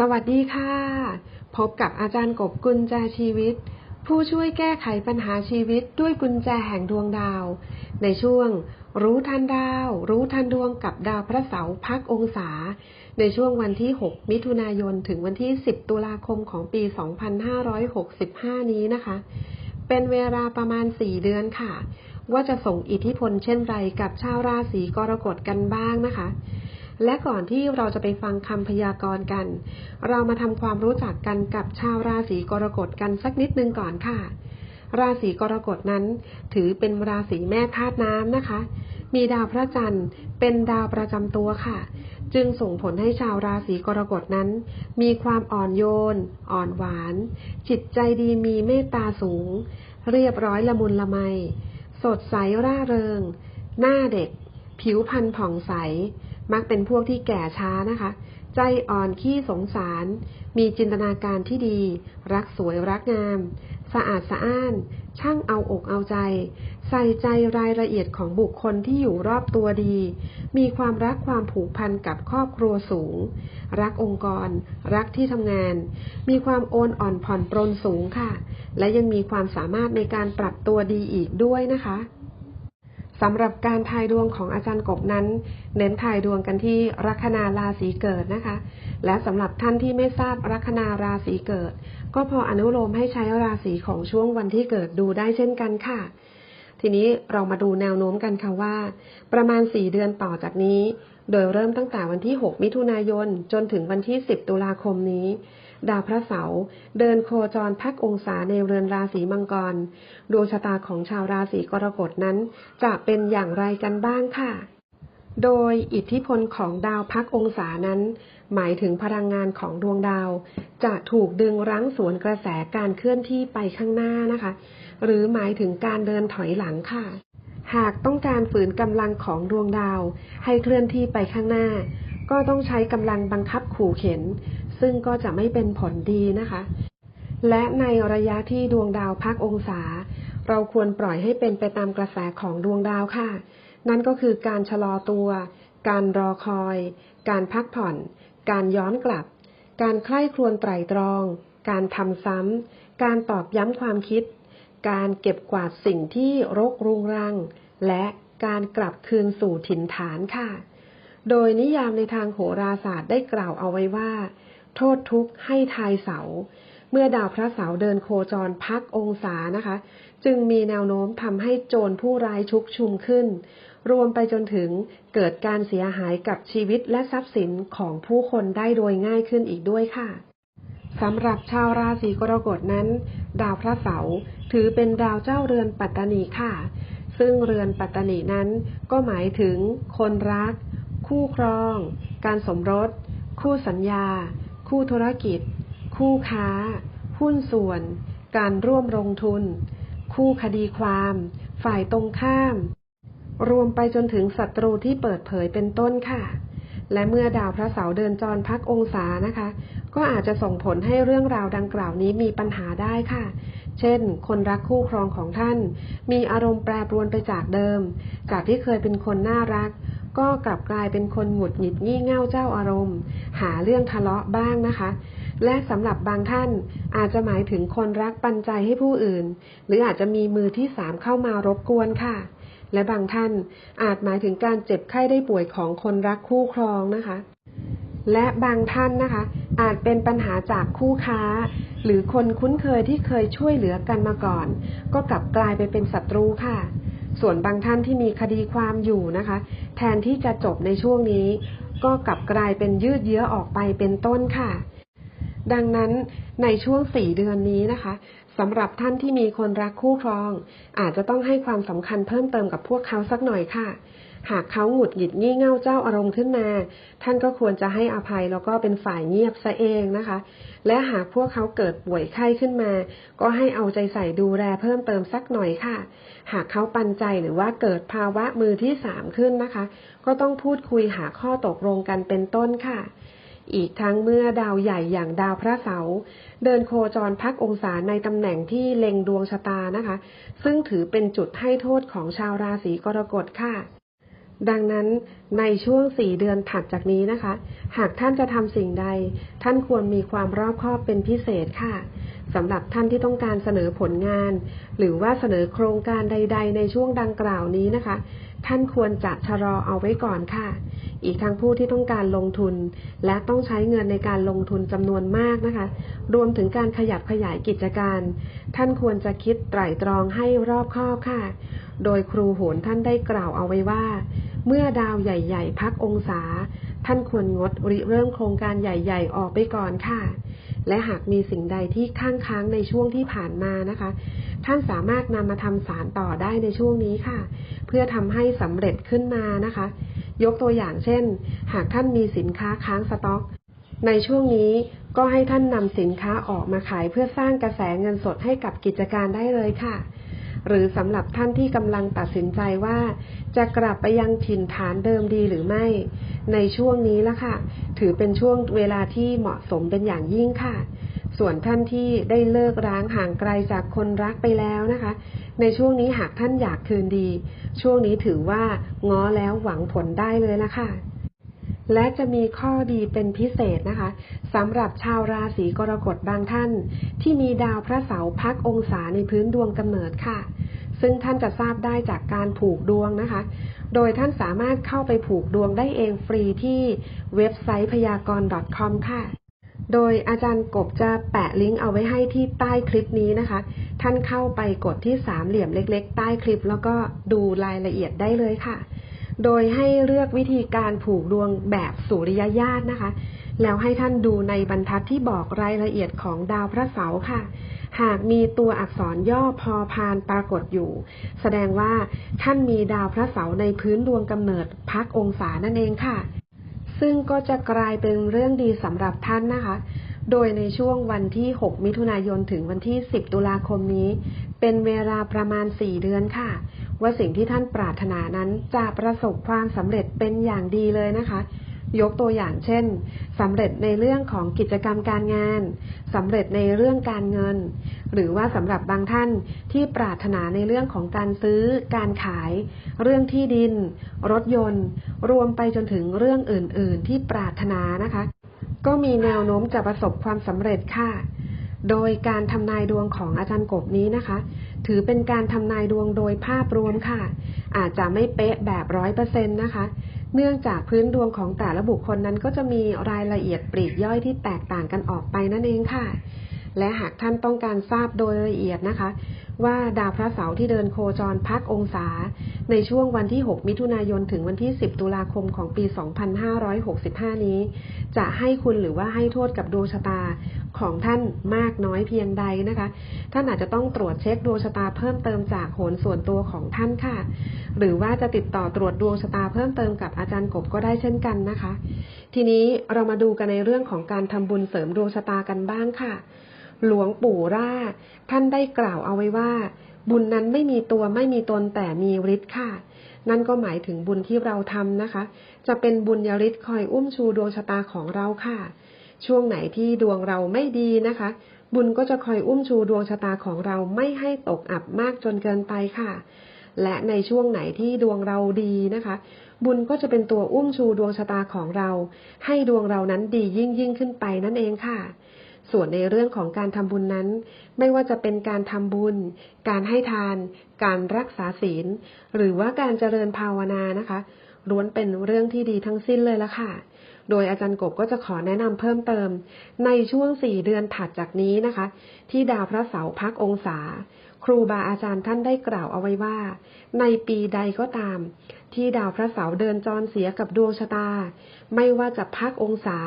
สวัสดีค่ะ พบกับอาจารย์กบกุญแจชีวิต ผู้ช่วยแก้ไขปัญหาชีวิตด้วยกุญแจแห่งดวงดาว ในช่วง รู้ทันดาว รู้ทันดวงกับดาวพระเสาร์พักองศา ในช่วงวันที่ 6 มิถุนายนถึงวันที่ 10 ตุลาคมของปี 2565 นี้นะคะ เป็นเวลาประมาณ 4 เดือนค่ะ ว่าจะส่งอิทธิพลเช่นไรกับชาวราศีกรกฎกันบ้างนะคะ และก่อนที่เราจะไปฟังคำพยากรณ์กัน เรามาทำความรู้จักกันกับชาวราศีกรกฎกันสักนิดนึงก่อนค่ะ ราศีกรกฎนั้น ถือเป็นราศีแม่ธาตุน้ำนะคะ มีดาวพระจันทร์เป็นดาวประจำตัวค่ะ จึงส่งผลให้ชาวราศีกรกฎนั้น มีความอ่อนโยน อ่อนหวาน จิตใจดีมีเมตตาสูง เรียบร้อยละมุนละไม สดใสร่าเริง หน้าเด็ก ผิวพรรณผ่องใส มักเป็นพวกที่แก่ช้านะคะ ใจอ่อนขี้สงสาร มีจินตนาการที่ดี รักสวยรักงาม สะอาดสะอ้าน ช่างเอาอกเอาใจ ใส่ใจรายละเอียดของบุคคลที่อยู่รอบตัวดี มีความรักความผูกพันกับครอบครัวสูง รักองค์กร รักที่ทำงาน มีความโอนอ่อนผ่อนปรนสูงค่ะ และยังมีความสามารถในการปรับตัวดีอีกด้วยนะคะ สำหรับการทายดวงของอาจารย์กบนั้น เน้นทายดวงกันที่ลัคนาราศีเกิดนะคะ และสำหรับท่านที่ไม่ทราบลัคนาราศีเกิด ก็พออนุโลมให้ใช้ราศีของช่วงวันที่เกิดดูได้เช่นกันค่ะ ทีนี้เรามาดูแนวโน้มกันค่ะว่า ประมาณ 4 เดือนต่อจากนี้ โดยเริ่มตั้งแต่วันที่ 6 มิถุนายน จนถึงวันที่ 10 ตุลาคมนี้ ดาวพระเสาร์เดินโคจรพักองศาในเรือนราศีมังกรดวงชะตาของชาวราศีกรกฎนั้น จะเป็นอย่างไรกันบ้างค่ะ โดยอิทธิพลของดาวพักองศานั้น หมายถึงพลังงานของดวงดาว จะถูกดึงรั้งสวนกระแสการเคลื่อนที่ไปข้างหน้านะคะ หรือหมายถึงการเดินถอยหลังค่ะ หากต้องการฝืนกำลังของดวงดาว ให้เคลื่อนที่ไปข้างหน้า ก็ต้องใช้กำลังบังคับขู่เข็น ซึ่งก็จะไม่เป็นผลดีนะคะ และในระยะที่ดวงดาวพักองศา เราควรปล่อยให้เป็นไปตามกระแสของดวงดาวค่ะ นั่นก็คือการชะลอตัว การรอคอย การพักผ่อน การย้อนกลับ การใคร่ครวญไตรตรอง การทำซ้ำ การตอบย้ำความคิด การเก็บกวาดสิ่งที่รกรุงรัง และการกลับคืนสู่ถิ่นฐานค่ะ โดยนิยามในทางโหราศาสตร์ได้กล่าวเอาไว้ว่า โทษทุกข์ให้ทายเสา เมื่อดาวพระเสาร์เดินโคจรพักองศานะคะ จึงมีแนวโน้มทำให้โจรผู้ร้ายชุกชุมขึ้น รวมไปจนถึงเกิดการเสียหายกับชีวิตและทรัพย์สินของผู้คนได้โดยง่ายขึ้นอีกด้วยค่ะสำหรับชาวราศีกรกฎนั้น ดาวพระเสาร์ถือเป็นดาวเจ้าเรือนปัตตานีค่ะ ซึ่งเรือนปัตตานีนั้น ก็หมายถึง คนรัก คู่ครอง การสมรส คู่สัญญา คู่ธุรกิจ คู่ค้า หุ้นส่วน การร่วมลงทุน คู่คดีความ ฝ่ายตรงข้าม รวมไปจนถึงศัตรูที่เปิดเผยเป็นต้นค่ะ และเมื่อดาวพระเสาร์เดินจรพักองศานะคะ ก็อาจจะส่งผลให้เรื่องราวดังกล่าวนี้มีปัญหาได้ค่ะ เช่น คนรักคู่ครองของท่าน มีอารมณ์แปรปรวนไปจากเดิม จากที่เคยเป็นคนน่ารัก ก็กลับกลายเป็นคนหงุดหงิดงี่เง่าเจ้าอารมณ์ หาเรื่องทะเลาะบ้างนะคะและสำหรับบางท่านอาจจะหมายถึงคนรักปันใจให้ผู้อื่น หรืออาจจะมีมือที่สามเข้ามารบกวนค่ะ และบางท่านอาจหมายถึงการเจ็บไข้ได้ป่วยของคนรักคู่ครองนะคะ และบางท่านนะคะ อาจเป็นปัญหาจากคู่ค้า หรือคนคุ้นเคยที่เคยช่วยเหลือกันมาก่อน ก็กลับกลายไปเป็นศัตรูค่ะ ส่วนบางท่านที่มีคดีความอยู่นะคะ แทนที่จะจบในช่วงนี้ ก็กลับกลายเป็นยืดเยื้อออกไปเป็นต้นค่ะดังนั้นในช่วงสี่เดือนนี้นะคะ สำหรับท่านที่มีคนรักคู่ครอง อาจจะต้องให้ความสำคัญเพิ่มเติมกับพวกเขาสักหน่อยค่ะ หากเขาหงุดหงิดงี่เง่าเจ้าอารมณ์ขึ้นมา ท่านก็ควรจะให้อภัยแล้วก็เป็นฝ่ายเงียบซะเองนะคะ และหากพวกเขาเกิดป่วยไข้ขึ้นมา ก็ให้เอาใจใส่ดูแลเพิ่มเติมสักหน่อยค่ะ หากเขาปันใจหรือว่าเกิดภาวะมือที่สามขึ้นนะคะ ก็ต้องพูดคุยหาข้อตกลงกันเป็นต้นค่ะ อีกทั้งเมื่อดาวใหญ่อย่างดาวพระเสาร์เดินโคจรพักองศาในตำแหน่งที่เล็งดวงชะตานะคะ ซึ่งถือเป็นจุดให้โทษของชาวราศีกรกฎค่ะ ดังนั้นในช่วงสี่เดือนถัดจากนี้นะคะ หากท่านจะทำสิ่งใด ท่านควรมีความรอบคอบเป็นพิเศษค่ะสำหรับท่านที่ต้องการเสนอผลงาน หรือว่าเสนอโครงการใด ๆ ในช่วงดังกล่าวนี้นะคะ ท่านควรจะชะลอเอาไว้ก่อนค่ะ อีกทั้งผู้ที่ต้องการลงทุน และต้องใช้เงินในการลงทุนจำนวนมากนะคะ รวมถึงการขยับขยายกิจการ ท่านควรจะคิดไตร่ตรองให้รอบคอบค่ะ โดยครูโหนท่านได้กล่าวเอาไว้ว่า เมื่อดาวใหญ่ ๆ พักองศา ท่านควรงดริเริ่มโครงการใหญ่ ๆ ออกไปก่อนค่ะ และหากมีสิ่งใดที่ข้างค้างในช่วงที่ผ่านมานะคะ ท่านสามารถนำมาทำสารต่อได้ในช่วงนี้ค่ะ เพื่อทำให้สำเร็จขึ้นมานะคะ ยกตัวอย่างเช่น หากท่านมีสินค้าค้างสต็อก ในช่วงนี้ก็ให้ท่านนำสินค้าออกมาขายเพื่อสร้างกระแสเงินสดให้กับกิจการได้เลยค่ะ หรือสำหรับท่านที่กำลังตัดสินใจว่า จะกลับไปยังถิ่นฐานเดิมดีหรือไม่ ในช่วงนี้ละค่ะ ถือเป็นช่วงเวลาที่เหมาะสมเป็นอย่างยิ่งค่ะ ส่วนท่านที่ได้เลิกร้างห่างไกลจากคนรักไปแล้วนะคะ ในช่วงนี้หากท่านอยากคืนดี ช่วงนี้ถือว่าง้อแล้วหวังผลได้เลยละค่ะ และจะมีข้อดีเป็นพิเศษนะคะสำหรับชาวราศีกรกฎบางท่าน ที่มีดาวพระเสาร์พักองศาในพื้นดวงกำเนิดค่ะ ซึ่งท่านจะทราบได้จากการผูกดวงนะคะ โดยท่านสามารถเข้าไปผูกดวงได้เองฟรีที่เว็บไซต์พยากรณ์ .com ค่ะ โดยอาจารย์กบจะแปะลิงก์เอาไว้ให้ที่ใต้คลิปนี้นะคะ ท่านเข้าไปกดที่สามเหลี่ยมเล็ก ๆ ใต้คลิป แล้วก็ดูรายละเอียดได้เลยค่ะ โดยให้เลือกวิธีการผูกดวงแบบสุริยญาตนะคะ แล้วให้ท่านดูในบรรทัดที่บอกรายละเอียดของดาวพระเสาร์ค่ะ หากมีตัวอักษรย่อพอพานปรากฏอยู่ แสดงว่าท่านมีดาวพระเสาร์ในพื้นดวงกำเนิดพักองศานั่นเองค่ะ ซึ่งก็จะกลายเป็นเรื่องดีสำหรับท่านนะคะ โดยในช่วงวันที่ 6 มิถุนายนถึงวันที่ 10 ตุลาคมนี้ เป็นเวลาประมาณ 4 เดือนค่ะ ว่าสิ่งที่ท่านปรารถนานั้นจะประสบความสำเร็จเป็นอย่างดีเลยนะคะยกตัวอย่างเช่นสำเร็จในเรื่องของกิจกรรมการงานสำเร็จในเรื่องการเงิน หรือว่าสำหรับบางท่านที่ปรารถนาในเรื่องของการซื้อ การขาย เรื่องที่ดิน รถยนต์ รวมไปจนถึงเรื่องอื่น ๆ ที่ปรารถนานะคะ ก็มีแนวโน้มจะประสบความสำเร็จค่ะ โดยการทำนายดวงของอาจารย์กบนี้นะคะ ถือเป็นการทำนายดวงโดยภาพรวมค่ะ อาจจะไม่เป๊ะแบบร้อยเปอร์เซ็นต์นะคะเนื่องจากพื้นดวงของแต่ละบุคคลนั้นก็จะมีรายละเอียดปลีกย่อยที่แตกต่างกันออกไปนั่นเองค่ะ และหากท่านต้องการทราบโดยละเอียดนะคะ ว่าดาวพระเสาร์ที่เดินโคจรพักองศา ในช่วงวันที่ 6 มิถุนายนถึงวันที่ 10 ตุลาคมของปี 2565 นี้ จะให้คุณหรือว่าให้โทษกับดวงชะตาของท่านมากน้อยเพียงใดนะคะ ท่านอาจจะต้องตรวจเช็คดวงชะตาเพิ่มเติมจากโหนส่วนตัวของท่านค่ะ หรือว่าจะติดต่อตรวจดวงชะตาเพิ่มเติมกับอาจารย์กบก็ได้เช่นกันนะคะ ทีนี้เรามาดูกันในเรื่องของการทำบุญเสริมดวงชะตากันบ้างค่ะ หลวงปู่ร่า ท่านได้กล่าวเอาไว้ว่า บุญนั้นไม่มีตัวไม่มีตนแต่มีฤทธิ์ค่ะ นั่นก็หมายถึงบุญที่เราทำนะคะ จะเป็นบุญยฤทธิ์คอยอุ้มชูดวงชะตาของเราค่ะ ช่วงไหนที่ดวงเราไม่ดีนะคะ บุญก็จะคอยอุ้มชูดวงชะตาของเราไม่ให้ตกอับมากจนเกินไปค่ะ และในช่วงไหนที่ดวงเราดีนะคะบุญก็จะเป็นตัวอุ้มชูดวงชะตาของเรา ให้ดวงเรานั้นดียิ่งยิ่งขึ้นไปนั่นเองค่ะ ส่วนในเรื่องของการทำบุญนั้น ไม่ว่าจะเป็นการทำบุญ การให้ทาน การรักษาศีล หรือว่าการเจริญภาวนานะคะล้วนเป็นเรื่องที่ดีทั้งสิ้นเลยละค่ะ โดยอาจารย์กบก็จะขอแนะนำเพิ่มเติม ในช่วงสี่เดือนถัดจากนี้นะคะ ที่ดาวพระเสาร์พักองศา ครูบาอาจารย์ท่านได้กล่าวเอาไว้ว่า ในปีใดก็ตาม ที่ดาวพระเสาร์เดินจรเสียกับดวงชะตา ไม่ว่าจะพักองศา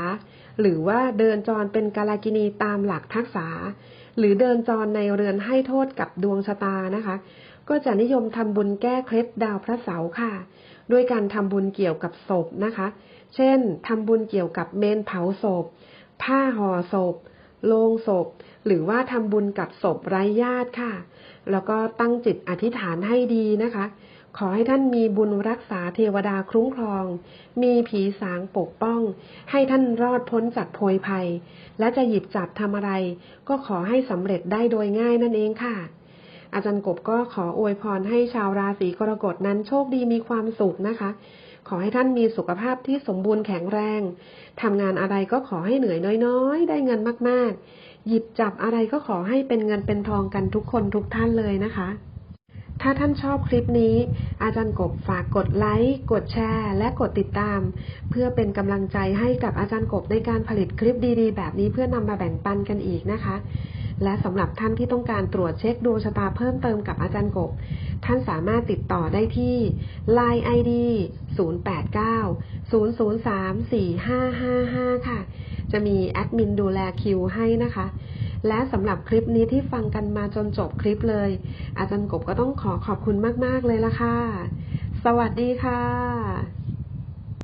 หรือว่าเดินจรเป็นกาลากินีตามหลักทักษะหรือเดินจรในเรือนให้โทษกับดวงชะตานะคะ ก็จะนิยมทำบุญแก้เคล็ดดาวพระเสาร์ค่ะ ด้วยการทำบุญเกี่ยวกับศพนะคะ เช่นทำบุญเกี่ยวกับเมนเผาศพ ผ้าห่อศพ โลงศพ หรือว่าทำบุญกับศพไร้ญาติค่ะ แล้วก็ตั้งจิตอธิษฐานให้ดีนะคะ ขอให้ท่านมีบุญรักษาเทวดาคุ้มครอง มีผีสางปกป้อง ให้ท่านรอดพ้นจากโพยภัย และจะหยิบจับทำอะไร ก็ขอให้สำเร็จได้โดยง่ายนั่นเองค่ะ อาจารย์กบก็ขออวยพรให้ชาวราศีกรกฎนั้นโชคดีมีความสุขนะคะ ขอให้ท่านมีสุขภาพที่สมบูรณ์แข็งแรงทำงานอะไรก็ขอให้เหนื่อยน้อยๆ ได้เงินมากๆ หยิบจับอะไรก็ขอให้เป็นเงินเป็นทองกันทุกคนทุกท่านเลยนะคะ ถ้าท่านชอบคลิปนี้ อาจารย์กบฝากกดไลค์ กดแชร์ และกดติดตาม เพื่อเป็นกำลังใจให้กับอาจารย์กบในการผลิตคลิปดีๆ แบบนี้เพื่อนำมาแบ่งปันกันอีกนะคะ และสำหรับท่านที่ต้องการตรวจเช็คดวงชะตาเพิ่มเติมกับอาจารย์กบ ท่านสามารถติดต่อได้ที่ Line ID 089 003 4555 ค่ะ จะมีแอดมินดูแลคิวให้นะคะ และสำหรับคลิปนี้ที่ฟังกันมาจนจบคลิปเลย อาจารย์กบก็ต้องขอขอบคุณมาก ๆ เลยละค่ะ สวัสดีค่ะ